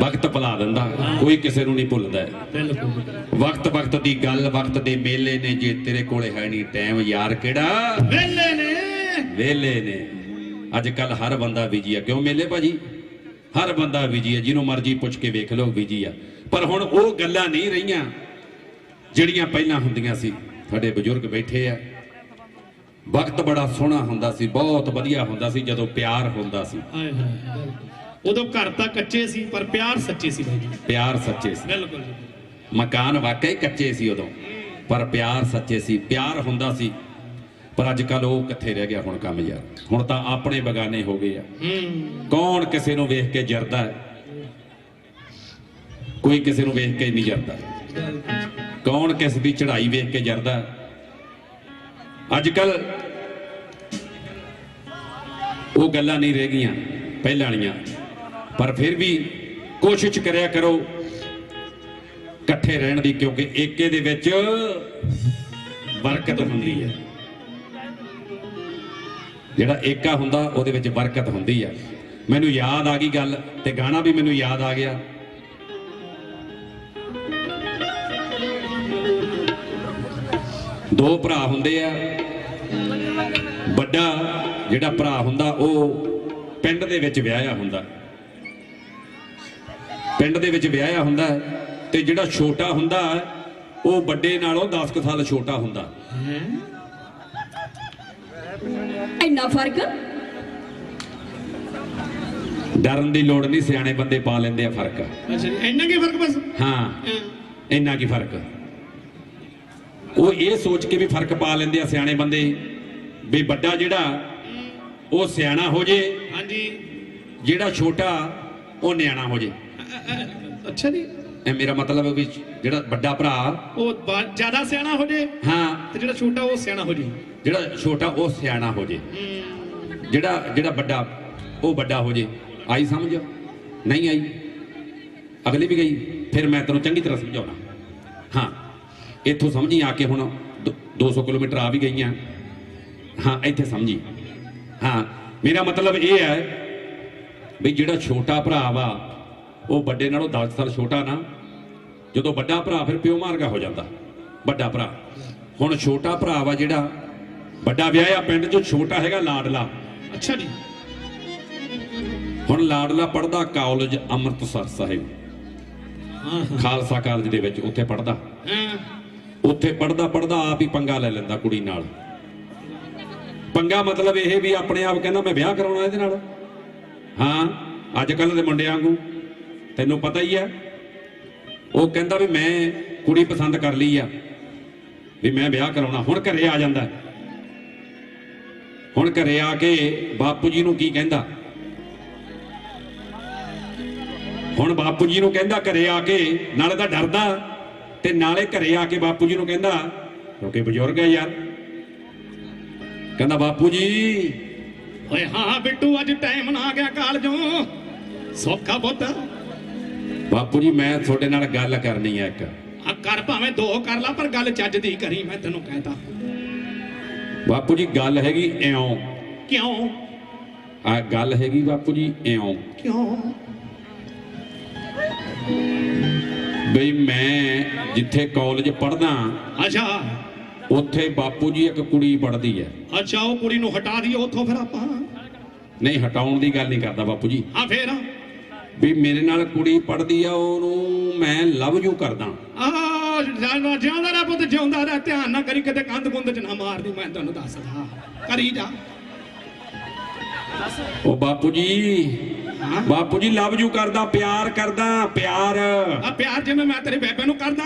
ਵਕਤ ਭੁਲਾ ਦਿੰਦਾ। ਕੋਈ ਕਿਸੇ ਨੂੰ ਨਹੀਂ ਭੁੱਲਦਾ। ਵਕਤ ਵਕਤ ਦੀ ਗੱਲ ਵਕਤ ਦੇ ਮੇਲੇ ਨੇ। ਜੇ ਤੇਰੇ ਕੋਲੇ ਹੈ ਨਹੀਂ ਟਾਈਮ ਯਾਰ ਕਿਹੜਾ? ਵੇਲੇ ਨੇ। ਵੇਲੇ ਨੇ। ਅੱਜ ਕੱਲ ਹਰ ਬੰਦਾ ਬਿਜ਼ੀ ਆ। ਕਿਉਂ ਮੇਲੇ ਭਾਜੀ? ਹਰ ਬੰਦਾ ਬਿਜ਼ੀ ਆ। ਜਿਹਨੂੰ ਮਰਜ਼ੀ ਪੁੱਛ ਕੇ ਵੇਖ ਲਓ ਬਿਜ਼ੀ ਆ। ਪਰ ਹੁਣ ਉਹ ਗੱਲਾਂ ਨਹੀਂ ਰਹੀਆਂ ਜਿਹੜੀਆਂ ਪਹਿਲਾਂ ਹੁੰਦੀਆਂ ਸੀ। ਸਾਡੇ ਬਜ਼ੁਰਗ ਬੈਠੇ ਆ। ਵਕਤ ਬੜਾ ਸੋਹਣਾ ਹੁੰਦਾ ਸੀ। ਬਹੁਤ ਵਧੀਆ ਹੁੰਦਾ ਸੀ ਜਦੋਂ ਪਿਆਰ ਹੁੰਦਾ ਸੀ। ਉਦੋਂ ਘਰ ਤਾਂ ਕੱਚੇ ਸੀ ਪਰ ਪਿਆਰ ਸੱਚੇ ਸੀ ਬਾਈ ਜੀ। ਪਿਆਰ ਸੱਚੇ ਸੀ। ਬਿਲਕੁਲ ਜੀ। ਮਕਾਨ ਵਾਕਈ ਕੱਚੇ ਸੀ ਉਦੋਂ ਪਰ ਪਿਆਰ ਸੱਚੇ ਸੀ। ਪਿਆਰ ਹੁੰਦਾ ਸੀ ਪਰ ਅੱਜ ਕੱਲ ਉਹ ਕਿੱਥੇ ਰਹਿ ਗਿਆ ਹੁਣ ਕੰਮ ਯਾਰ? ਹੁਣ ਤਾਂ ਆਪਣੇ ਬਗਾਨੇ ਹੋ ਗਏ ਆ। ਹੂੰ। ਕੌਣ ਕਿਸੇ ਨੂੰ ਵੇਖ ਕੇ ਜਰਦਾ ਕੋਈ ਕਿਸੇ ਨੂੰ ਵੇਖ ਕੇ ਨਹੀਂ ਜਰਦਾ। ਕੌਣ ਕਿਸ ਦੀ ਚੜ੍ਹਾਈ ਵੇਖ ਕੇ ਜਰਦਾ? ਅੱਜ ਕੱਲ ਉਹ ਗੱਲਾਂ ਨਹੀਂ ਰਹਿ ਗਈਆਂ ਪਹਿਲਾਂ ਵਾਲੀਆਂ। ਪਰ ਫਿਰ ਵੀ ਕੋਸ਼ਿਸ਼ ਕਰਿਆ ਕਰੋ ਇਕੱਠੇ ਰਹਿਣ ਦੀ, ਕਿਉਂਕਿ ਏਕੇ ਦੇ ਵਿੱਚ ਬਰਕਤ ਹੁੰਦੀ ਹੈ। ਜਿਹੜਾ ਏਕਾ ਹੁੰਦਾ, ਉਹਦੇ ਵਿੱਚ ਬਰਕਤ ਹੁੰਦੀ ਆ ਮੈਨੂੰ ਯਾਦ ਆ ਗਈ ਗੱਲ, ਤੇ ਗਾਣਾ ਵੀ ਮੈਨੂੰ ਯਾਦ ਆ ਗਿਆ। ਦੋ ਭਰਾ ਹੁੰਦੇ ਆ। ਵੱਡਾ ਜਿਹੜਾ ਭਰਾ ਹੁੰਦਾ, ਉਹ ਪਿੰਡ ਦੇ ਵਿੱਚ ਵਿਆਹਿਆ ਹੁੰਦਾ। ਪਿੰਡ ਦੇ ਵਿੱਚ ਵਿਆਹਿਆ ਹੁੰਦਾ ਤੇ ਜਿਹੜਾ ਛੋਟਾ ਹੁੰਦਾ ਉਹ ਵੱਡੇ ਨਾਲੋਂ 10 ਕੁ ਸਾਲ ਛੋਟਾ ਹੁੰਦਾ। ਇੰਨਾ ਫ਼ਰਕ? ਡਰਨ ਦੀ ਲੋੜ ਨਹੀਂ ਸਿਆਣੇ ਬੰਦੇ ਪਾ ਲੈਂਦੇ ਆ ਫ਼ਰਕ। ਅੱਛਾ ਇੰਨਾ ਕੀ ਫ਼ਰਕ ਬਸ? ਹਾਂ। ਇੰਨਾ ਕੀ ਫ਼ਰਕ। ਉਹ ਇਹ ਸੋਚ ਕੇ ਵੀ ਫ਼ਰਕ ਪਾ ਲੈਂਦੇ ਆ ਸਿਆਣੇ ਬੰਦੇ ਵੀ ਵੱਡਾ ਜਿਹੜਾ ਉਹ ਸਿਆਣਾ ਹੋ ਜੇ ਹਾਂਜੀ। ਜਿਹੜਾ ਛੋਟਾ ਉਹ ਨਿਆਣਾ ਹੋ ਜੇ। ਅੱਛਾ ਜੀ। ਇਹ ਮੇਰਾ ਮਤਲਬ ਹੈ ਵੀ ਜਿਹੜਾ ਵੱਡਾ ਭਰਾ ਉਹ ਜ਼ਿਆਦਾ ਸਿਆਣਾ ਹੋ ਜੇ ਹਾਂ। ਤੇ ਜਿਹੜਾ ਛੋਟਾ ਉਹ ਸਿਆਣਾ ਹੋ ਜੇ। ਜਿਹੜਾ ਛੋਟਾ ਉਹ ਸਿਆਣਾ ਹੋ ਜੇ। ਜਿਹੜਾ ਜਿਹੜਾ ਵੱਡਾ ਉਹ ਵੱਡਾ ਹੋ ਜੇ। ਆਈ ਸਮਝ? ਨਹੀਂ ਆਈ। ਅਗਲੀ ਵੀ ਗਈ। ਫਿਰ ਮੈਂ ਤੈਨੂੰ ਚੰਗੀ ਤਰ੍ਹਾਂ ਸਮਝਾਉਣਾ। ਹਾਂ। ਇੱਥੋਂ ਸਮਝੀ ਆ ਕੇ ਹੁਣ ਦੋ- 200 ਕਿਲੋਮੀਟਰ ਆ ਵੀ ਗਈਆਂ। ਹਾਂ ਇੱਥੇ ਸਮਝੀ। ਹਾਂ। ਮੇਰਾ ਮਤਲਬ ਇਹ ਹੈ ਵੀ ਜਿਹੜਾ ਛੋਟਾ ਭਰਾ ਵਾ ਉਹ ਵੱਡੇ ਨਾਲੋਂ 10 ਸਾਲ ਛੋਟਾ ਨਾ। ਜਦੋਂ ਵੱਡਾ ਭਰਾ ਫਿਰ ਪਿਓ ਮਾਰਗਾ ਹੋ ਜਾਂਦਾ। ਵੱਡਾ ਭਰਾ। ਹੁਣ ਛੋਟਾ ਭਰਾ ਵਾ ਜਿਹੜਾ ਵੱਡਾ ਵਿਆਹਿਆ ਪਿੰਡ 'ਚ ਛੋਟਾ ਹੈਗਾ ਲਾਡਲਾ। ਅੱਛਾ ਜੀ। ਹੁਣ ਲਾਡਲਾ ਪੜਦਾ ਕਾਲਜ ਅੰਮ੍ਰਿਤਸਰ ਸਾਹਿਬ। ਖਾਲਸਾ ਕਾਲਜ ਦੇ ਵਿੱਚ ਉੱਥੇ ਪੜਦਾ ਉੱਥੇ ਪੜਦਾ ਪੜਦਾ ਆਪ ਹੀ ਪੰਗਾ ਲੈ ਲੈਂਦਾ ਕੁੜੀ ਨਾਲ। ਪੰਗਾ ਮਤਲਬ ਇਹ ਵੀ ਆਪਣੇ ਆਪ ਕਹਿੰਦਾ ਮੈਂ ਵਿਆਹ ਕਰਾਉਣਾ ਇਹਦੇ ਨਾਲ। ਹਾਂ ਅੱਜ ਕੱਲ ਦੇ ਮੁੰਡਿਆਂ ਵਾਂਗੂ। ਤੈਨੂੰ ਪਤਾ ਹੀ ਹੈ ਉਹ ਕਹਿੰਦਾ ਵੀ ਮੈਂ ਕੁੜੀ ਪਸੰਦ ਕਰ ਲਈ ਆ, ਵੀ ਮੈਂ ਵਿਆਹ ਕਰਾਉਣਾ। ਹੁਣ ਘਰੇ ਆ ਜਾਂਦਾ। ਹੁਣ ਘਰੇ ਆ ਕੇ ਬਾਪੂ ਜੀ ਨੂੰ ਕੀ ਕਹਿੰਦਾ? ਹੁਣ ਬਾਪੂ ਜੀ ਨੂੰ ਕਹਿੰਦਾ, ਘਰੇ ਆ ਕੇ ਨਾਲੇ ਤਾਂ ਡਰਦਾ, ਤੇ ਨਾਲੇ ਘਰੇ ਆ ਕੇ ਬਾਪੂ ਜੀ ਨੂੰ ਕਹਿੰਦਾ ਕਿਉਂਕਿ ਬਜ਼ੁਰਗ ਹੈ ਯਾਰ। ਕਹਿੰਦਾ, ਬਾਪੂ ਜੀ। ਓਏ ਹਾਂ ਬਿੱਟੂ, ਅੱਜ ਟਾਈਮ ਨਾ ਆ ਗਿਆ ਕਾਲਜੋਂ। ਸੌਖਾ ਪੁੱਤ। ਬਾਪੂ ਜੀ ਮੈਂ ਤੁਹਾਡੇ ਨਾਲ ਗੱਲ ਕਰਨੀ ਹੈ ਇੱਕ। ਆ ਕਰ ਭਾਵੇਂ ਦੋ ਕਰ ਲਾ ਪਰ ਗੱਲ ਚੱਜ ਦੀ ਕਰੀ ਮੈਂ ਤੈਨੂੰ ਕਹਿਤਾ। ਬਾਪੂ ਜੀ ਗੱਲ ਹੈਗੀ ਇਉਂ। ਕਿਉਂ? ਆ ਗੱਲ ਹੈਗੀ ਬਾਪੂ ਜੀ ਇਉਂ। ਕਿਉਂ? ਬਈ ਮੈਂ ਜਿੱਥੇ ਕਾਲਜ ਪੜਦਾ ਅੱਛਾ। ਉੱਥੇ ਬਾਪੂ ਜੀ ਇੱਕ ਕੁੜੀ ਪੜਦੀ ਹੈ। ਅੱਛਾ ਉਹ ਕੁੜੀ ਨੂੰ ਹਟਾ ਦਈਏ ਉੱਥੋਂ ਫਿਰ ਆਪਾਂ। ਨਹੀਂ ਹਟਾਉਣ ਦੀ ਗੱਲ ਨਹੀਂ ਕਰਦਾ ਬਾਪੂ ਜੀ। ਹਾਂ ਫੇਰ? ਵੀ ਮੇਰੇ ਨਾਲ ਕੁੜੀ ਪੜਦੀ ਆ ਉਹਨੂੰ ਮੈਂ ਲਵ ਯੂ ਕਰਦਾ। ਆ ਜ਼ਿਆਦਾ ਜਿਉਂਦਾ ਰਹਿ ਪੁੱਤ ਜਿਉਂਦਾ ਰਹਿ ਧਿਆਨ ਨਾ ਕਰੀ ਕਿਤੇ ਕੰਧ ਕੁੰਦ ਚ ਨਾ ਮਾਰਦੀ ਮੈਂ ਤੈਨੂੰ ਦੱਸਦਾ ਕਰੀ ਜਾ। ਉਹ ਬਾਪੂ ਜੀ ਬਾਪੂ ਜੀ ਲਵ ਯੂ ਕਰਦਾ ਪਿਆਰ ਕਰਦਾ ਪਿਆਰ। ਆ ਪਿਆਰ ਜਿਵੇਂ ਮੈਂ ਤੇਰੇ ਬੇਬੇ ਨੂੰ ਕਰਦਾ।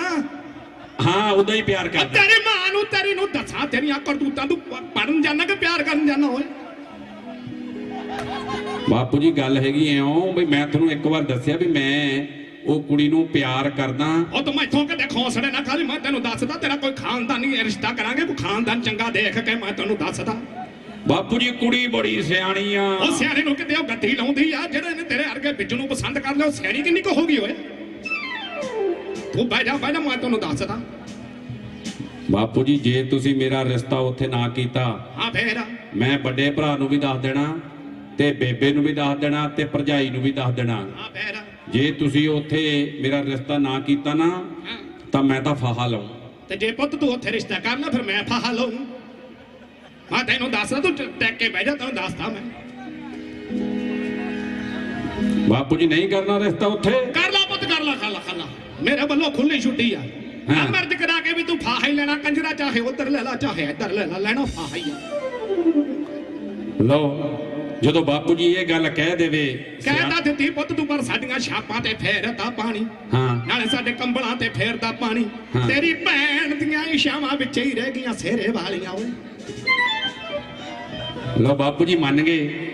ਹਾਂ ਉਦਾਂ ਹੀ ਪਿਆਰ ਕਰਦਾ। ਤੇਰੀ ਮਾਂ ਨੂੰ ਤੇਰੀ ਨੂੰ ਦੱਸਾਂ ਤੇਰੀਆਂ ਕਰਤੂਤਾਂ ਤੂੰ ਪੜਨ ਜਾਣਾ ਕਿ ਪਿਆਰ ਕਰਨ ਜਾਣਾ ਓਏ? ਬਾਪੂ ਜੀ ਗੱਲ ਹੈਗੀ ਐਉਂ ਵੀ ਮੈਂ ਤੁਹਾਨੂੰ ਇੱਕ ਵਾਰ ਦੱਸਿਆ ਵੀ ਮੈਂ ਉਹ ਕੁੜੀ ਨੂੰ ਪਿਆਰ ਕਰਦਾ। ਉਹ ਤੂੰ ਮੈਥੋਂ ਕਿਤੇ ਖੌਸੜੇ ਨਾ ਖਾਲੀ ਮੈਂ ਤੈਨੂੰ ਦੱਸਦਾ ਤੇਰਾ ਕੋਈ ਖਾਨਦਾਨੀ ਰਿਸ਼ਤਾ ਕਰਾਂਗੇ ਕੋਈ ਖਾਨਦਾਨ ਚੰਗਾ ਦੇਖ ਕੇ ਮੈਂ ਤੈਨੂੰ ਦੱਸਦਾ। ਬਾਪੂ ਜੀ ਕੁੜੀ ਬੜੀ ਸਿਆਣੀ ਆ। ਉਹ ਸਿਆਣੇ ਨੂੰ ਕਿਤੇ ਉਹ ਗੱਦੀ ਲਾਉਂਦੀ ਆ ਜਿਹੜੇ ਨੇ ਤੇਰੇ ਅਰਗੇ ਵਿੱਚ ਨੂੰ ਪਸੰਦ ਕਰ ਲਿਆ ਉਹ ਸਿਆਣੀ ਕਿੰਨੀ ਕੁ ਹੋ ਗਈ ਓਏ। ਤੂੰ ਬਹਿ ਜਾ ਮੈਂ ਤੈਨੂੰ ਦੱਸਦਾ। ਬਾਪੂ ਜੀ ਜੇ ਤੁਸੀਂ ਮੇਰਾ ਰਿਸ਼ਤਾ ਉੱਥੇ ਨਾ ਕੀਤਾ ਹਾਂ ਫੇਰ। ਮੈਂ ਵੱਡੇ ਭਰਾ ਨੂੰ ਵੀ ਦੱਸ ਦੇਣਾ। ਤੇ ਬੇਬੇ ਨੂੰ ਵੀ ਦੱਸ ਦੇਣਾ ਤੇ ਭਰਜਾਈ ਨੂੰ ਵੀ ਦੱਸ ਦੇਣਾ। ਜੇ ਤੁਸੀਂ ਉੱਥੇ ਮੇਰਾ ਰਿਸ਼ਤਾ ਨਾ ਕੀਤਾ ਨਾ ਤਾਂ ਮੈਂ ਤਾਂ ਫਾਹਾ ਲਾਉਂ ਤੇ ਜੇ ਪੁੱਤ ਤੂੰ ਉੱਥੇ ਰਿਸ਼ਤਾ ਕਰਨਾ ਫਿਰ ਮੈਂ ਫਾਹਾ ਲਊਂ। ਮੈਂ ਤੈਨੂੰ ਦੱਸਦਾ ਤੂੰ ਟੈਕ ਕੇ ਬਹਿ ਜਾ ਤੈਨੂੰ ਦੱਸਦਾ ਮੈਂ। ਬਾਪੂ ਜੀ ਨਹੀਂ ਕਰਨਾ ਰਿਸ਼ਤਾ ਉੱਥੇ? ਕਰ ਲਾ ਪੁੱਤ ਕਰ ਲਾ ਕਰ ਲਾ ਕਰ ਲਾ। ਮੇਰੇ ਵੱਲੋਂ ਖੁੱਲੀ ਛੁੱਟੀ ਆ। ਹਾਂ। ਮਰਦ ਕਰਾ ਕੇ ਵੀ ਤੂੰ ਫਾਹਾ ਹੀ ਲੈਣਾ ਕੰਜਰਾ ਚਾਹੇ ਉਧਰ ਲੈ ਲਾ ਚਾਹੇ ਇੱਧਰ ਲੈ ਲਾ ਲੈਣਾ ਫਾਹਾ ਹੀ ਆ। ਲਓ। ਜਦੋਂ ਬਾਪੂ ਜੀ ਇਹ ਗੱਲ ਕਹਿ ਦੇਵੇ ਕਹਿਦਾ ਦਿੱਤੀ ਪੁੱਤ ਤੂੰ ਪਰ ਸਾਡੀਆਂ ਛਾਪਾਂ ਤੇ ਫੇਰਦਾ ਪਾਣੀ। ਹਾਂ। ਨਾਲੇ ਸਾਡੇ ਕੰਬਲਾਂ ਤੇ ਫੇਰਦਾ ਪਾਣੀ। ਤੇਰੀ ਭੈਣ ਦੀਆਂ ਇਸ਼ਾਵਾਂ ਵਿੱਚ ਹੀ ਰਹਿ ਗਈਆਂ ਸੇਰੇ ਵਾਲੀਆਂ ਓਏ। ਲਓ ਬਾਪੂ ਜੀ ਮੰਨ ਗਏ।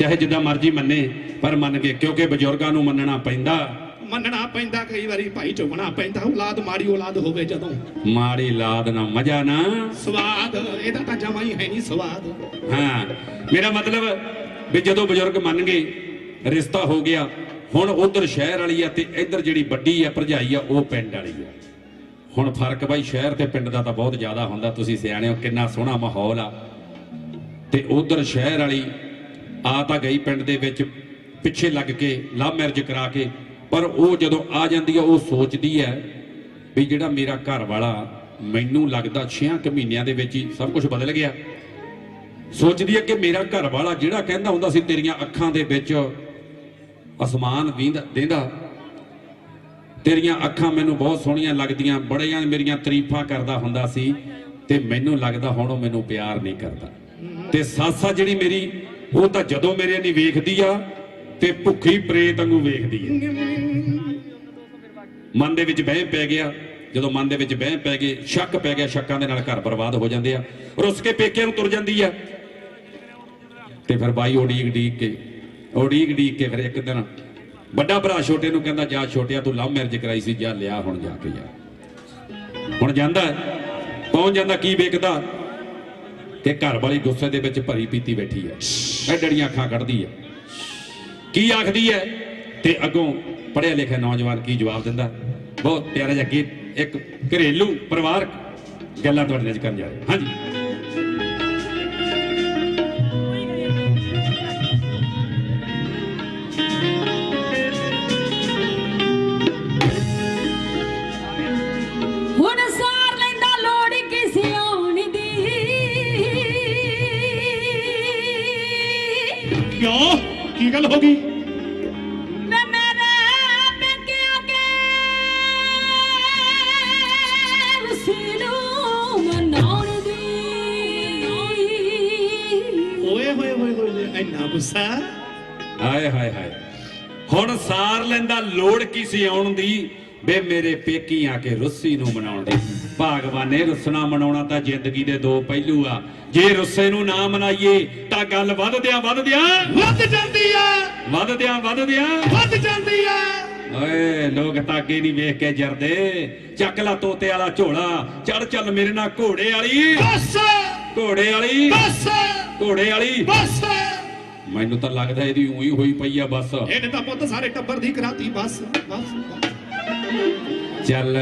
ਚਾਹੇ ਜਿੱਦਾਂ ਮਰਜ਼ੀ ਮੰਨੇ ਪਰ ਮੰਨ ਗਏ ਕਿਉਂਕਿ ਬਜ਼ੁਰਗਾਂ ਨੂੰ ਮੰਨਣਾ ਪੈਂਦਾ। ਮੰਨਣਾ ਪੈਂਦਾ ਕਈ ਵਾਰੀ ਭਾਈ ਚੁਗਣਾ ਪੈਂਦਾ ਔਲਾਦ ਮਾੜੀ ਔਲਾਦ ਹੋਵੇ ਜਦੋਂ। ਮਾੜੀ ਲਾਦ ਨਾ ਮਜਾ ਨਾ। ਸਵਾਦ ਇਹਦਾ ਤਾਂ ਜਮਾ ਹੀ ਹੈ ਨਹੀਂ ਸਵਾਦ। ਹਾਂ। ਮੇਰਾ ਮਤਲਬ ਵੀ ਜਦੋਂ ਬਜ਼ੁਰਗ ਮੰਨ ਗਏ, ਰਿਸ਼ਤਾ ਹੋ ਗਿਆ, ਹੁਣ ਉਧਰ ਸ਼ਹਿਰ ਵਾਲੀ ਆ ਤੇ ਇੱਧਰ ਜਿਹੜੀ ਵੱਡੀ ਆ, ਭਰਜਾਈ ਆ, ਉਹ ਪਿੰਡ ਵਾਲੀ ਆ। ਹੁਣ ਫ਼ਰਕ ਬਾਈ, ਸ਼ਹਿਰ ਤੇ ਪਿੰਡ ਦਾ ਤਾਂ ਬਹੁਤ ਜ਼ਿਆਦਾ ਹੁੰਦਾ, ਤੁਸੀਂ ਸਿਆਣੇ ਹੋ, ਕਿੰਨਾ ਸੋਹਣਾ ਮਾਹੌਲ ਆ। ਤੇ ਉਧਰ ਸ਼ਹਿਰ ਵਾਲੀ ਆ ਤਾਂ ਗਈ ਪਿੰਡ ਦੇ ਵਿੱਚ, ਪਿੱਛੇ ਲੱਗ ਕੇ, ਲਵ ਮੈਰਿਜ ਕਰਾ ਕੇ, ਪਰ ਉਹ ਜਦੋਂ ਆ ਜਾਂਦੀ ਆ, ਉਹ ਸੋਚਦੀ ਹੈ ਵੀ ਜਿਹੜਾ ਮੇਰਾ ਘਰ ਵਾਲਾ ਮੈਨੂੰ ਲੱਗਦਾ 6 ਕੁ ਮਹੀਨਿਆਂ ਦੇ ਵਿੱਚ ਹੀ ਸਭ ਕੁਝ ਬਦਲ ਗਿਆ। ਸੋਚਦੀ ਹੈ ਕਿ ਮੇਰਾ ਘਰ ਵਾਲਾ ਜਿਹੜਾ ਕਹਿੰਦਾ ਹੁੰਦਾ ਸੀ, ਤੇਰੀਆਂ ਅੱਖਾਂ ਦੇ ਵਿੱਚ ਅਸਮਾਨ ਵੀਂਦਾ ਦੇਂਦਾ। ਤੇਰੀਆਂ ਅੱਖਾਂ ਮੈਨੂੰ ਬਹੁਤ ਸੋਹਣੀਆਂ ਲੱਗਦੀਆਂ, ਬੜੀਆਂ ਮੇਰੀਆਂ ਤਾਰੀਫਾਂ ਕਰਦਾ ਹੁੰਦਾ ਸੀ ਤੇ ਮੈਨੂੰ ਲੱਗਦਾ ਹੁਣ ਉਹ ਮੈਨੂੰ ਪਿਆਰ ਨਹੀਂ ਕਰਦਾ। ਤੇ ਸਾਸਾ ਜਿਹੜੀ ਮੇਰੀ, ਉਹ ਤਾਂ ਜਦੋਂ ਮੇਰੇ ਨਹੀਂ ਵੇਖਦੀ ਆ, ਤੇ ਭੁੱਖੀ ਪ੍ਰੇਤ ਵਾਂਗੂ ਵੇਖਦੀ ਹੈ ਮਨ ਦੇ ਵਿੱਚ ਬਹਿ ਪੈ ਗਿਆ। ਜਦੋਂ ਮਨ ਦੇ ਵਿੱਚ ਬਹਿ ਪੈ ਗਏ, ਸ਼ੱਕ ਪੈ ਗਿਆ, ਸ਼ੱਕਾਂ ਦੇ ਨਾਲ ਘਰ ਬਰਬਾਦ ਹੋ ਜਾਂਦੇ ਆ। ਰੁੱਸ ਕੇ ਪੇਕਿਆਂ ਨੂੰ ਤੁਰ ਜਾਂਦੀ ਆ। ਤੇ ਫਿਰ ਬਾਈ ਉਡੀਕ ਉਡੀਕ ਕੇ ਉਡੀਕ ਉਡੀਕ ਕੇ ਫਿਰ ਇੱਕ ਦਿਨ ਵੱਡਾ ਭਰਾ ਛੋਟੇ ਨੂੰ ਕਹਿੰਦਾ, ਜਾ ਛੋਟਿਆ, ਤੂੰ ਲਵ ਮੈਰਿਜ ਕਰਾਈ ਸੀ, ਜਾ ਲਿਆ ਹੁਣ ਜਾ ਕੇ ਜਾ ਹੁਣ ਜਾਂਦਾ ਪਹੁੰਚ ਜਾਂਦਾ ਕੀ ਵੇਖਦਾ? ਤੇ ਘਰ ਵਾਲੀ ਗੁੱਸੇ ਦੇ ਵਿੱਚ ਭਰੀ ਪੀਤੀ ਬੈਠੀ ਹੈ ਐ ਡੜੀਆਂ ਅੱਖਾਂ ਕੱਢਦੀ ਹੈ। ਕੀ ਆਖਦੀ ਹੈ? ਤੇ ਅੱਗੋਂ ਪੜ੍ਹਿਆ ਲਿਖਿਆ ਨੌਜਵਾਨ ਕੀ ਜਵਾਬ ਦਿੰਦਾ? ਬਹੁਤ ਪਿਆਰਾ ਜਿਹਾ ਗੀਤ ਇੱਕ ਘਰੇਲੂ ਪਰਿਵਾਰਕ ਗੱਲਾਂ ਤੁਹਾਡੇ ਨਾਲ ਕਰਨ ਜਾ ਰਹੇ। ਹਾਂਜੀ। ਕੀ ਗੱਲ ਹੋ ਗਈ ਇੰਨਾ ਗੁੱਸਾ? ਹਾਏ ਹਾਏ ਹਾਏ। ਹੁਣ ਸਾਰ ਲੈਂਦਾ ਲੋੜ ਕੀ ਸੀ ਆਉਣ ਦੀ? ਵੇ ਮੇਰੇ ਪੇਕੀ ਆ ਕੇ ਰੁੱਸੀ ਨੂੰ ਮਨਾਉਣ ਦੀ। ਭਾਗਵਾਨੇ ਰੁੱਸਣਾ ਮਨਾਉਣਾ ਤਾਂ ਜ਼ਿੰਦਗੀ ਦੇ ਦੋ ਪਹਿਲੂ ਆ। ਜੇ ਰੁੱਸੇ ਨੂੰ ਨਾ ਮਨਾਈਏ ਤਾਂ ਗੱਲ ਵੱਧਦਿਆਂ ਵੱਧਦਿਆਂ ਵੱਧ ਜਾਂਦੀ ਆ। ਵੱਧਦਿਆਂ ਵੱਧਦਿਆਂ ਵੱਧ ਜਾਂਦੀ ਆ। ਓਏ ਲੋਕ ਤਾਂ ਅੱਗੇ ਨਹੀਂ ਵੇਖ ਕੇ ਜਰਦੇ। ਚੱਕ ਲਾ ਤੋਤੇ ਵਾਲਾ ਝੋਲਾ ਚੜ ਚੱਲ ਮੇਰੇ ਨਾਲ ਘੋੜੇ ਵਾਲੀ। ਬਸ। ਘੋੜੇ ਵਾਲੀ। ਬਸ। ਘੋੜੇ ਵਾਲੀ। ਬਸ। ਮੈਨੂੰ ਤਾਂ ਲੱਗਦਾ ਇਹਦੀ ਉਹੀ ਹੋਈ ਪਈ ਆ ਬਸ। ਇਹਨੇ ਤਾਂ ਪੁੱਤ ਸਾਰੇ ਟੱਬਰ ਦੀ ਕਰਾਤੀ ਬਸ। ਬਸ ਬਸ। ਚੱਲ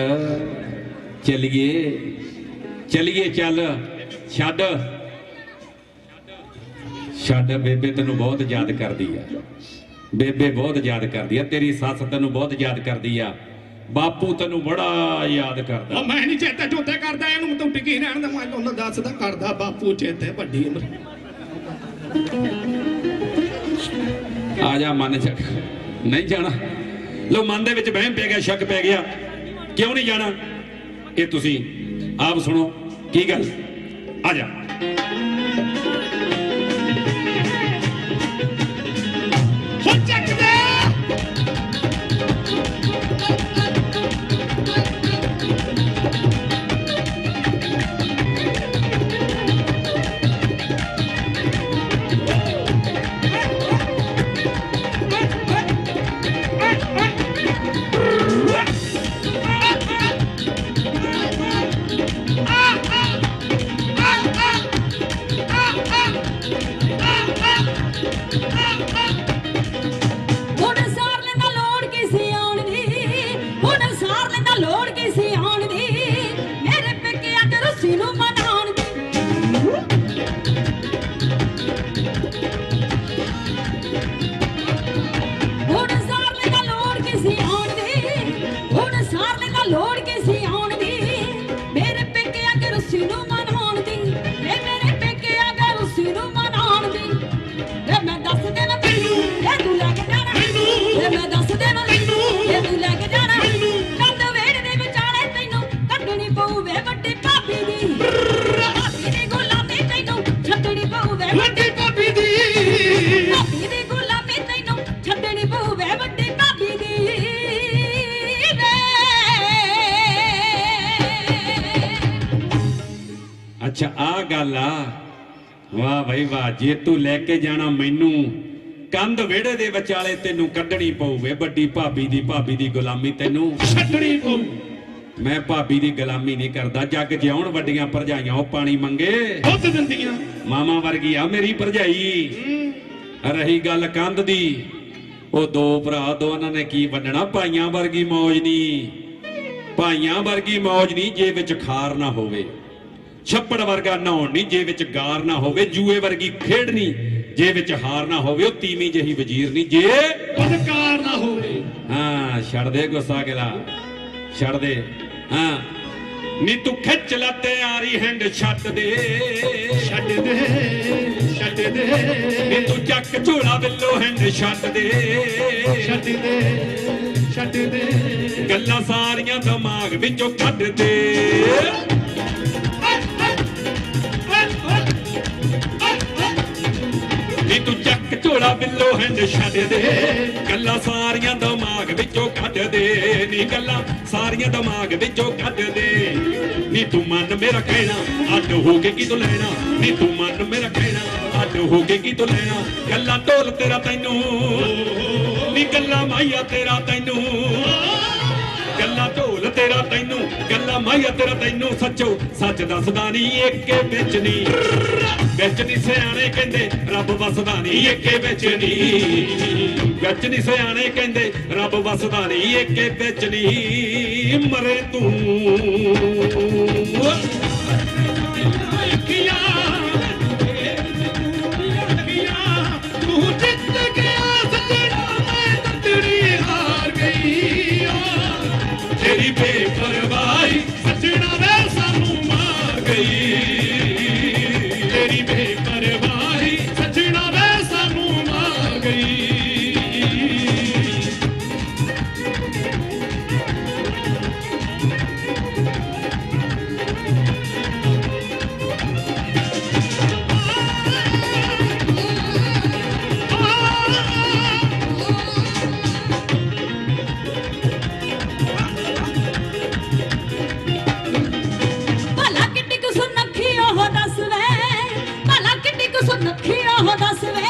ਚਲਿਏ ਚਲਿਏ ਚੱਲ ਛੱਡ। ਛੱਡ ਬੇਬੇ ਤੈਨੂੰ ਬਹੁਤ ਯਾਦ ਕਰਦੀ ਆ। ਬੇਬੇ ਬਹੁਤ ਯਾਦ ਕਰਦੀ ਆ ਤੇਰੀ ਸੱਸ ਤੈਨੂੰ ਬਹੁਤ ਯਾਦ ਕਰਦੀ ਆ। ਬਾਪੂ ਤੈਨੂੰ ਬੜਾ ਯਾਦ ਕਰਦਾ। ਉਹ ਮੈਂ ਨਹੀਂ ਚੇਤੇ ਚੋਤੇ ਕਰਦਾ ਇਹਨੂੰ ਤੂੰ ਟਿਕੀ ਰਹਿਣ ਦਾ ਮੈਂ ਤੁਹਾਨੂੰ ਦੱਸਦਾ ਕਰਦਾ ਬਾਪੂ ਚੇਤੇ ਵੱਡੀ ਉਮਰ। ਆ ਜਾ ਮਨ ਚ ਨਹੀਂ ਜਾਣਾ। ਲੋ ਮਨ ਦੇ ਵਿੱਚ ਵਹਿਮ ਪੈ ਗਿਆ, ਸ਼ੱਕ ਪੈ ਗਿਆ। ਕਿਉਂ ਨਹੀਂ ਜਾਣਾ? ਇਹ ਤੁਸੀਂ ਆਪ ਸੁਣੋ, ਕੀ ਗੱਲ? ਆ ਜਾ। ਅੱਛਾ ਆ ਗੱਲ ਆ। ਵਾਹ ਭਾਈ ਵਾਹ ਜੇ ਤੂੰ ਲੈ ਕੇ ਜਾਣਾ ਮੈਨੂੰ ਕੰਧ ਵਿਹੜੇ ਦੇ ਵਿਚਾਲੇ ਤੈਨੂੰ ਕੱਢਣੀ ਪਊ ਵੇ ਵੱਡੀ ਭਾਬੀ ਦੀ ਭਾਬੀ ਦੀ ਗੁਲਾਮੀ ਤੈਨੂੰ ਛੱਡਣੀ ਪਊ ਮੈਂ ਭਾਬੀ ਦੀ ਗੁਲਾਮੀ ਨਹੀਂ ਕਰਦਾ ਜੱਗ ਜਿਉਣ ਵੱਡੀਆਂ ਭਰਜਾਈਆਂ ਉਹ ਪਾਣੀ ਮੰਗੇ। ਦੁੱਧ ਦਿੰਦੀਆਂ। ਮਾਮਾ ਵਰਗੀ ਆ ਮੇਰੀ ਭਰਜਾਈ। ਰਹੀ ਗੱਲ ਕੰਧ ਦੀ ਉਹ ਦੋ ਭਰਾ ਦੋਨਾਂ ਨੇ ਕੀ ਵੰਡਣਾ? ਭਾਈਆਂ ਵਰਗੀ ਮੌਜ ਨਹੀਂ। ਭਾਈਆਂ ਵਰਗੀ ਮੌਜ ਨਹੀਂ ਜੇ ਵਿੱਚ ਖਾਰ ਨਾ ਹੋਵੇ। ਛੱਪੜ ਵਰਗਾ ਨਹਾਉਣ ਨਹੀਂ ਜੇ ਵਿੱਚ ਗਾਰ ਨਾ ਹੋਵੇ ਜੂਏ ਵਰਗੀ ਖੇਡ ਨਹੀਂ ਜੇ ਵਿੱਚ ਹਾਰ ਨਾ ਹੋਵੇ ਉਹ ਤੀਵੀਂ ਜਹੀ ਵਜ਼ੀਰ ਨਹੀਂ ਜੇ ਬਦਕਾਰ ਨਾ ਹੋਵੇ। ਹਾਂ ਛੱਡ ਦੇ ਗੁੱਸਾ ਗਿਲਾ ਛੱਡ ਦੇ। ਹਾਂ। ਨੀ ਤੂੰ ਖਿੱਚ ਲੈ ਤਿਆਰੀ ਹੈਂਡ ਛੱਡ ਦੇ। ਛੱਡ ਦੇ ਛੱਡ ਦੇ। ਨੀ ਤੂੰ ਚੱਕ ਝੋਲਾ ਬਿੱਲੋ ਹੈਂਡ ਛੱਡ ਦੇ। ਛੱਡ ਦੇ ਛੱਡ ਦੇ। ਗੱਲਾਂ ਸਾਰੀਆਂ ਦਿਮਾਗ ਵਿੱਚੋਂ ਕੱਢ ਦੇ। ਚੱਕ ਬਿੱਲੋ ਹੈਂਡ ਛੱਡ ਦੇ। ਗੱਲਾਂ ਸਾਰੀਆਂ ਦਿਮਾਗ ਵਿੱਚੋਂ ਕੱਢ ਦੇ ਨੀ ਗੱਲਾਂ। ਸਾਰੀਆਂ ਦਿਮਾਗ ਵਿੱਚੋਂ ਕੱਢ ਦੇ ਨੀ ਤੂੰ ਮਨ ਮੇਰਾ ਕਹਿਣਾ, ਅੱਡ ਹੋ ਕੇ ਕੀ ਤੂੰ ਲੈਣਾ? ਨੀ ਤੂੰ ਮਨ ਮੇਰਾ ਕਹਿਣਾ, ਅੱਡ ਹੋ ਕੇ ਕੀ ਤੂੰ ਲੈਣਾ? ਗੱਲਾਂ ਢੋਲ ਤੇਰਾ ਤੈਨੂੰ, ਨੀ ਗੱਲਾਂ ਮਾਈਆ ਤੇਰਾ ਤੈਨੂੰ। ਗੱਲਾਂ ਢੋਲ ਤੇਰਾ ਤੈਨੂੰ, ਗੱਲਾਂ ਮਾਈਆ ਤੇਰਾ ਤੈਨੂੰ, ਸੱਚੋ ਸੱਚ ਦੱਸਦਾ ਨਹੀਂ ਏਕੇ ਵਿੱਚ ਨਹੀਂ ਵਿੱਚ ਨਹੀਂ ਸਿਆਣੇ ਕਹਿੰਦੇ ਰੱਬ ਵਸਦਾ ਨਹੀਂ ਏਕੇ ਵਿੱਚ ਨਹੀਂ ਵਿੱਚ ਨਹੀਂ ਸਿਆਣੇ ਕਹਿੰਦੇ ਰੱਬ ਵਸਦਾ ਨਹੀਂ ਏਕੇ ਵਿੱਚ ਨਹੀਂ ਮਰੇ ਤੂੰ। ਸੁਨੱਖੀ ਉਹ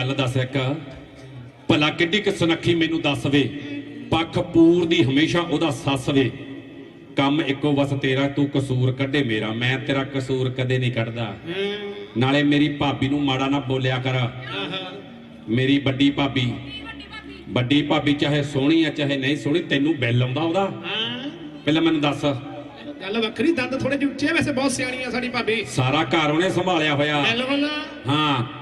ਗੱਲ ਦੱਸ ਇੱਕ। ਭਲਾ ਕਿੱਡੀ ਕਿ ਸੁਨੱਖੀ ਮੈਨੂੰ ਦੱਸ ਵੇ। ਪੱਖ ਪੂਰ ਦੀ ਹਮੇਸ਼ਾ ਉਹਦਾ ਸੱਸ ਵੇ। ਕੰਮ ਇੱਕੋ ਬਸ ਤੇਰਾ ਤੂੰ ਕਸੂਰ ਕੱਢੇ ਮੇਰਾ। ਮੈਂ ਤੇਰਾ ਕਸੂਰ ਕਦੇ ਨਹੀਂ ਕੱਢਦਾ। ਨਾਲੇ ਮੇਰੀ ਭਾਬੀ ਨੂੰ ਮਾੜਾ ਨਾ ਬੋਲਿਆ ਕਰ। ਮੇਰੀ ਵੱਡੀ ਭਾਬੀ। ਵੱਡੀ ਭਾਬੀ ਚਾਹੇ ਸੋਹਣੀ ਆ ਚਾਹੇ ਨਹੀਂ ਸੋਹਣੀ ਤੈਨੂੰ ਬਿੱਲ ਆਉਂਦਾ ਉਹਦਾ। ਪਹਿਲਾਂ ਮੈਨੂੰ ਦੱਸ। ਗੱਲ ਵੱਖਰੀ ਦੰਦ ਥੋੜੇ ਜਿਹੇ ਉੱਚੇ ਵੈਸੇ ਬਹੁਤ ਸਿਆਣੀ ਆ ਸਾਡੀ ਭਾਬੀ। ਸਾਰਾ ਘਰ ਉਹਨੇ ਸੰਭਾਲਿਆ ਹੋਇਆ। ਹਾਂ।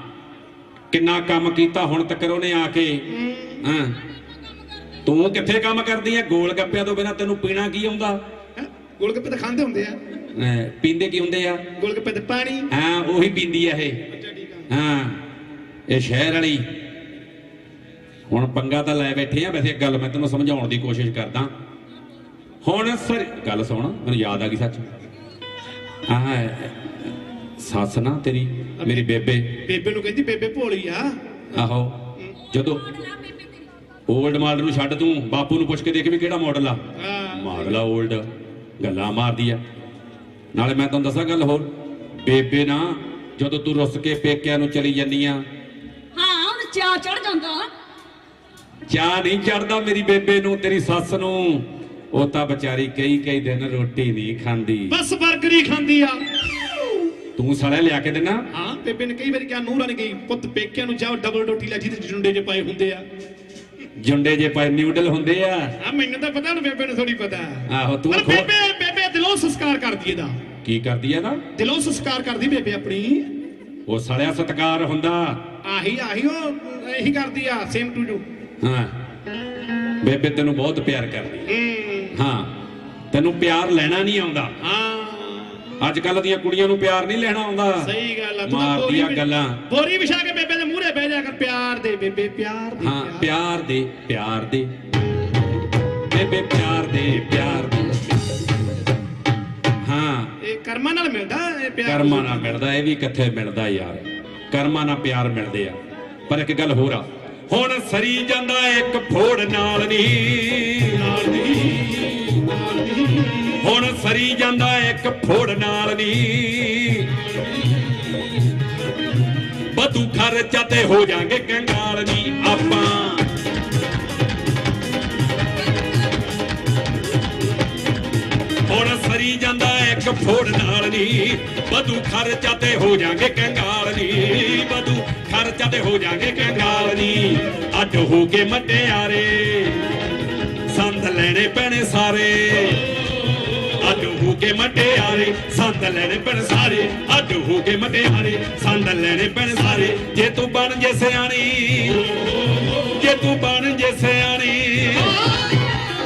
ਕਿੰਨਾ ਕੰਮ ਕੀਤਾ ਹੁਣ ਤੱਕ ਉਹਨੇ ਆ ਕੇ? ਹਾਂ। ਤੂੰ ਕਿੱਥੇ ਕੰਮ ਕਰਦੀ ਐ? ਗੋਲ ਗੱਪਿਆਂ ਤੋਂ ਬਿਨਾ ਤੈਨੂੰ ਪੀਣਾ ਕੀ ਆਉਂਦਾ? ਹੈਂ? ਗੋਲਗੱਪੇ ਤਾਂ ਖਾਂਦੇ ਹੁੰਦੇ ਆ। ਪੀਂਦੇ ਕੀ ਹੁੰਦੇ ਆ? ਗੋਲਗੱਪੇ ਤੇ ਪਾਣੀ। ਹਾਂ ਉਹੀ ਪੀਂਦੀ ਆ ਇਹ। ਹਾਂ ਇਹ ਸ਼ਹਿਰ ਵਾਲੀ। ਹੁਣ ਪੰਗਾ ਤਾਂ ਲੈ ਬੈਠੇ ਆ। ਵੈਸੇ ਗੱਲ ਮੈਂ ਤੈਨੂੰ ਸਮਝਾਉਣ ਦੀ ਕੋਸ਼ਿਸ਼ ਕਰਦਾ। ਹੁਣ ਸਰ ਗੱਲ ਸੁਣ ਮੈਨੂੰ ਯਾਦ ਆ ਗਈ ਸੱਚ। ਆਹ ਸੱਸ ਨਾ ਤੇਰੀ ਮੇਰੀ ਬੇਬੇ। ਬੇਬੇ ਨੂੰ ਕਹਿੰਦੀ ਬੇਬੇ ਭੋਲੀ ਆ। ਆਹੋ ਜਦੋਂ 올ਡ ਮਾਡਲ ਨੂੰ ਛੱਡ ਤੂੰ ਬਾਪੂ ਨੂੰ ਪੁੱਛ ਕੇ ਦੇਖ ਵੀ ਕਿਹੜਾ ਮਾਡਲ ਆ। ਮਾਡਲ ਆ ਗੱਲਾਂ ਮਾਰਦੀ ਆ। ਨਾਲੇ ਮੈਂ ਤੁਹਾਨੂੰ ਦੱਸਾਂ ਗੱਲ ਹੋਰ ਬੇਬੇ ਨਾ ਜਦੋਂ ਤੂੰ ਰੁੱਸ ਕੇ ਪੇਕਿਆਂ ਨੂੰ ਚਲੀ ਜਾਂਦੀ ਆ। ਹਾਂ ਚਾਹ ਚੜ ਜਾਂਦਾ। ਚਾਹ ਨਹੀਂ ਚੜਦਾ ਮੇਰੀ ਬੇਬੇ ਨੂੰ ਤੇਰੀ ਸੱਸ ਨੂੰ। ਉਹ ਤਾਂ ਵਿਚਾਰੀ ਕਈ ਕਈ ਦਿਨ ਰੋਟੀ ਨਹੀਂ ਖਾਂਦੀ। ਬਸ ਬਰਗਰੀ ਖਾਂਦੀ ਆ। ਤੂੰ ਸੜਿਆ ਲਿਆ ਕੇ ਦੇਣਾ। ਹਾਂ ਬੇਬੇ ਨੇ ਕਈ ਵਾਰੀ ਕਿਹਾ ਨੂੰਹ ਨੇ ਗਈ ਪੁੱਤ ਪੇਕਿਆਂ ਨੂੰ ਜਾਓ ਡਬਲ ਰੋਟੀ ਲੈ ਜਿਹਦੇ ਜੁੰਡੇ ਜੇ ਪਾਏ ਹੁੰਦੇ ਆ। ਜੁੰਡੇ ਜੇ ਪਏ ਨਿਊਡਲ ਹੁੰਦੇ ਆ। ਆ ਮੈਨੂੰ ਤਾਂ ਪਤਾ ਹੁਣ ਬੇਬੇ ਨੂੰ ਥੋੜੀ ਪਤਾ। ਆਹੋ ਤੂੰ ਪਰ ਬੇਬੇ ਬੇਬੇ ਦਿਲੋਂ ਸੰਸਕਾਰ ਕਰਦੀ ਇਹਦਾ ਕੀ ਕਰਦੀ ਆ ਨਾ? ਦਿਲੋਂ ਸੰਸਕਾਰ ਕਰਦੀ ਬੇਬੇ ਆਪਣੀ। ਉਹ ਸੜਿਆ ਸਤਕਾਰ ਹੁੰਦਾ। ਆਹੀ ਆਹੀ ਉਹ ਇਹੀ ਕਰਦੀ ਆ ਸੇਮ ਟੂ ਯੂ ਹਾਂ। ਬੇਬੇ ਤੈਨੂੰ ਬਹੁਤ ਪਿਆਰ ਕਰਦੀ। ਹੂੰ। ਹਾਂ। ਤੈਨੂੰ ਪਿਆਰ ਲੈਣਾ ਨਹੀਂ ਆਉਂਦਾ। ਹਾਂ। ਅੱਜ ਕੱਲ ਦੀਆਂ ਕੁੜੀਆਂ ਨੂੰ ਪਿਆਰ ਨਹੀਂ ਲੈਣਾ ਆਉਂਦਾ। ਸਹੀ ਗੱਲ ਆ ਤੂੰ ਤਾਂ ਮਾਰਦੀਆਂ ਗੱਲਾਂ। ਬੋਰੀ ਵਿਛਾ ਕੇ ਬੇਬੇ ਦੇ ਮੂਹਰੇ ਬਹਿ ਜਾ ਕਰ ਪਿਆਰ ਦੇ ਬੇਬੇ ਪਿਆਰ ਦੇ ਹਾਂ ਪਿਆਰ। ਦੇ ਪਿਆਰ ਦੇ। ਬੇਬੇ ਪਿਆਰ ਦੇ ਪਿਆਰ ਦੇ। ਹਾਂ। ਇਹ ਕਰਮਾਂ ਨਾਲ ਮਿਲਦਾ ਇਹ ਪਿਆਰ ਕਰਮਾਂ ਨਾਲ ਮਿਲਦਾ ਇਹ ਵੀ ਕਿੱਥੇ ਮਿਲਦਾ ਯਾਰ। ਕਰਮਾਂ ਨਾਲ ਪਿਆਰ ਮਿਲਦੇ ਆ। ਪਰ ਇੱਕ ਗੱਲ ਹੋਰ ਆ। ਹੁਣ ਸਰੀ ਜਾਂਦਾ ਇੱਕ ਫੋੜ ਨਾਲ ਨਹੀਂ ਨਾਲ ਹੁਣ ਜਾਂਦਾ ਇੱਕ ਫੋੜ ਨਾਲ ਨਹੀਂ ਬਤੂ ਖਰਚਾ ਤੇ ਹੋ ਜਾਾਂਗੇ ਕੰਗਾਲ ਨਹੀਂ ਆਪਾਂ। ਹੁਣ ਸਰੀ ਜਾਂਦਾ ਇੱਕ ਫੋੜ ਨਾਲ ਨਹੀਂ ਬਦੂ ਖਰਚਾ ਤੇ ਹੋ ਜਾਾਂਗੇ ਕੰਗਾਲ ਨਹੀਂ ਬਦੂ ਖਰਚਾ ਤੇ ਹੋ ਜਾਾਂਗੇ ਕੰਗਾਲ ਨਹੀਂ ਅੱਡ ਹੋ ਕੇ ਮਟਿਆਰੇ। ਸੰਦ ਲੈਣੇ ਪੈਣੇ ਸਾਰੇ। ਅੱਡ ਹੋ ਮਟਿਆਰੇ ਸੰਦ ਲੈਣੇ ਪੈਣ ਸਾਰੇ। ਅੱਡ ਹੋ ਕੇ ਮਟਿਆਰੇ ਸੰਦ ਲੈਣੇ ਪੈਣ ਸਾਰੇ। ਜੇ ਤੂੰ ਬਣ ਜੇ ਸਿਆਣੀ, ਜੇ ਤੂੰ ਬਣ ਜੇ ਸਿਆਣੀ,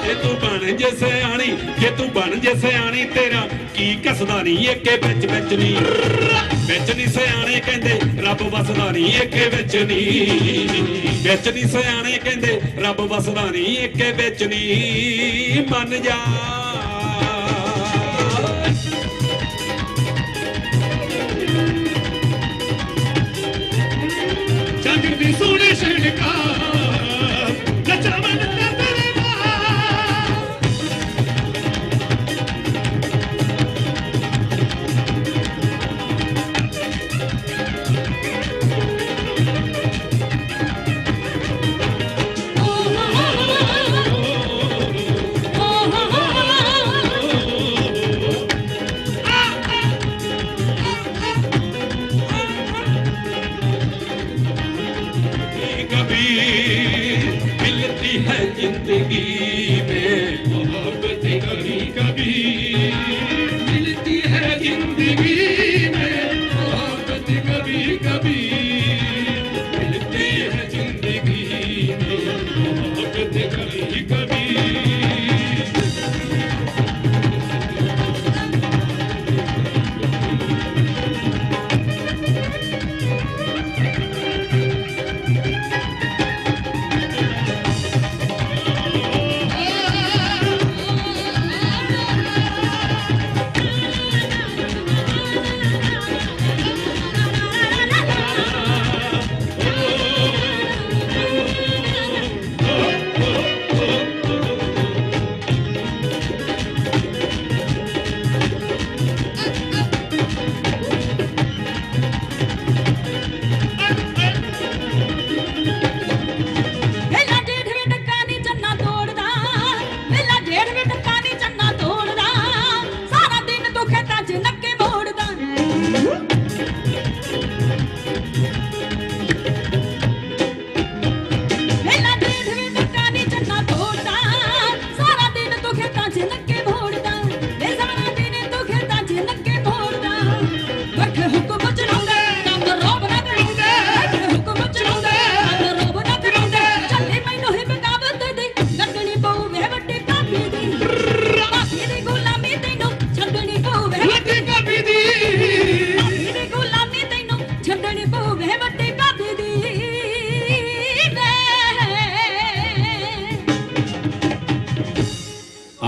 ਜੇ ਤੂੰ ਬਣ ਜੇ ਸਿਆਣੀ, ਜੇ ਤੂੰ ਬਣ ਜੇ ਸਿਆਣੀ, ਤੇਰਾ ਕੀ ਕਸਦਾ ਨਹੀਂ ਏਕੇ ਵਿੱਚ ਵਿੱਚ ਨਹੀਂ ਵਿੱਚ ਨਹੀਂ ਸਿਆਣੇ ਕਹਿੰਦੇ, ਰੱਬ ਵਸਦਾ ਨਹੀਂ ਏਕੇ ਵਿੱਚ ਨਹੀਂ ਵਿੱਚ ਨਹੀਂ ਸਿਆਣੇ ਕਹਿੰਦੇ, ਰੱਬ ਵਸਦਾ ਨਹੀਂ ਏਕੇ ਵਿੱਚ ਨਹੀਂ ਮੰਨ ਜਾ। ਚਾਂਦਰ ਦੀ ਸੋਹਣੇ ਸ਼ਿਲਕਾ ਨੱਚਣਾ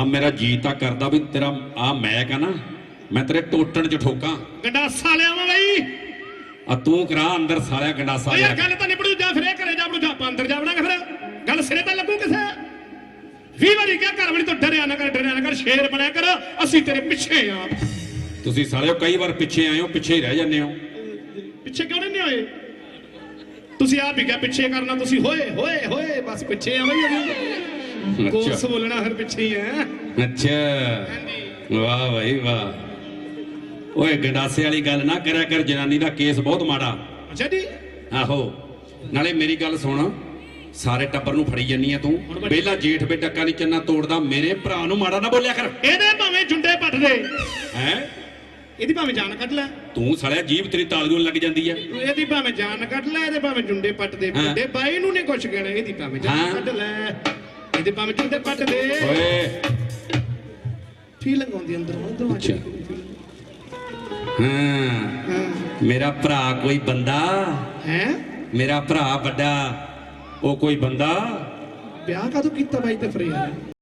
ਆ ਮੇਰਾ ਜੀ ਤਾਂ ਕਰਦਾ ਵੀ ਤੇਰਾ ਆ ਮੈਕ ਆ ਨਾ ਮੈਂ ਤੇਰੇ ਟੋਟਣ ਚ ਠੋਕਾਂ। ਗੰਡਾਸਾ ਲਿਆਵਾਂ ਬਈ। ਆ ਤੂੰ ਕਰਾ ਅੰਦਰ ਸਾਲਿਆ ਗੰਡਾਸਾ ਓ ਯਾਰ ਗੱਲ ਤਾਂ ਨਿਬੜੂ ਜਾ ਫਿਰ ਇਹ ਘਰੇ ਜਾ ਬੜੂ ਜਾ ਆਪਾਂ ਅੰਦਰ ਜਾਵੜਾਂਗੇ ਫਿਰ। ਗੱਲ ਸਿਰੇ ਤਾਂ ਲੱਗੂ ਕਿਸੇ। ਵੀਹ ਵਾਰੀ ਕਿਹਾ ਘਰ ਵਾਲੀ ਤੋਂ ਡਰਿਆ ਨਾ ਕਰ ਡਰਿਆ ਨਾ ਕਰ ਸ਼ੇਰ ਬਣਿਆ ਕਰ ਅਸੀਂ ਤੇਰੇ ਪਿੱਛੇ ਆ। ਤੁਸੀਂ ਸਾਲਿਓ ਕਈ ਵਾਰ ਪਿੱਛੇ ਆਏ ਹੋ ਪਿੱਛੇ ਹੀ ਰਹਿ ਜਾਂਦੇ ਹੋ। ਪਿੱਛੇ ਕਿਉਂ ਨਹੀਂ ਹੋਏ ਤੁਸੀਂ ਆਪ ਹੀ ਕਿਹਾ ਪਿੱਛੇ ਕਰਨਾ ਤੁਸੀਂ ਹੋਏ ਹੋਏ ਹੋਏ ਬਸ ਪਿੱਛੇ ਆ ਬਈ ਅਸੀਂ ਕੋਰਸ ਅੱਛਾ ਬੋਲਣਾ ਫਿਰ ਪਿੱਛੇ ਹੀ ਹੈ। ਅੱਛਾ। ਵਾਹ ਭਾਈ ਵਾਹ। ਓਏ ਗੰਡਾਸੇ ਵਾਲੀ ਗੱਲ ਨਾ ਕਰਿਆ ਕਰ ਜਨਾਨੀ ਦਾ ਕੇਸ ਬਹੁਤ ਮਾੜਾ। ਅੱਛਾ ਜੀ। ਆਹੋ। ਨਾਲੇ ਮੇਰੀ ਗੱਲ ਸੁਣ ਸਾਰੇ ਟੱਬਰ ਨੂੰ ਫੜੀ ਜੰਨੀ ਆ ਤੂੰ। ਪਹਿਲਾ ਜੇਠ ਬੇ ਟੱਕਾ ਨਹੀਂ ਚੰਨਾ ਤੋੜਦਾ ਮੇਰੇ ਭਰਾ ਨੂੰ ਮਾੜਾ ਨਾ ਬੋਲਿਆ ਕਰ। ਇਹਦੇ ਭਾਵੇਂ ਜੁੰਡੇ ਪੱਟ ਦੇ। ਹੈ? ਇਹਦੀ ਭਾਵੇਂ ਜਾਨ ਕੱਢ ਲੈ। ਤੂੰ ਸਾਲਿਆ ਜੀਭ ਤੇਰੀ ਤਾਲੂਨ ਲੱਗ ਜਾਂਦੀ ਆ। ਇਹਦੀ ਭਾਵੇਂ ਜਾਨ ਕੱਢ ਲੈ ਇਹਦੇ ਭਾਵੇਂ ਜੁੰਡੇ ਪੱਟ ਦੇ। ਬਾਈ ਨੂੰ ਨਹੀਂ ਕੁਛ ਕਹਿਣਾ ਇਹਦੀ ਭਾਵੇਂ ਜਾਨ। ਕੱਢ ਲੈ। ਇਹਦੇ ਭਾਵੇਂ ਜੁੰਡੇ ਪੱਟ ਦੇ। ਓਏ। ਫੀਲਿੰਗ ਆਉਂਦੀ ਅੰਦਰ ਉਧਰੋਂ ਅੱਛਾ। ਹਾਂ। ਮੇਰਾ ਭਰਾ ਕੋਈ ਬੰਦਾ? ਹੈ? ਮੇਰਾ ਭਰਾ ਵੱਡਾ ਉਹ ਕੋਈ ਬੰਦਾ? ਵਿਆਹ ਕਦੋਂ ਕੀਤਾ ਬਾਈ ਤੇ ਫਰੇਰ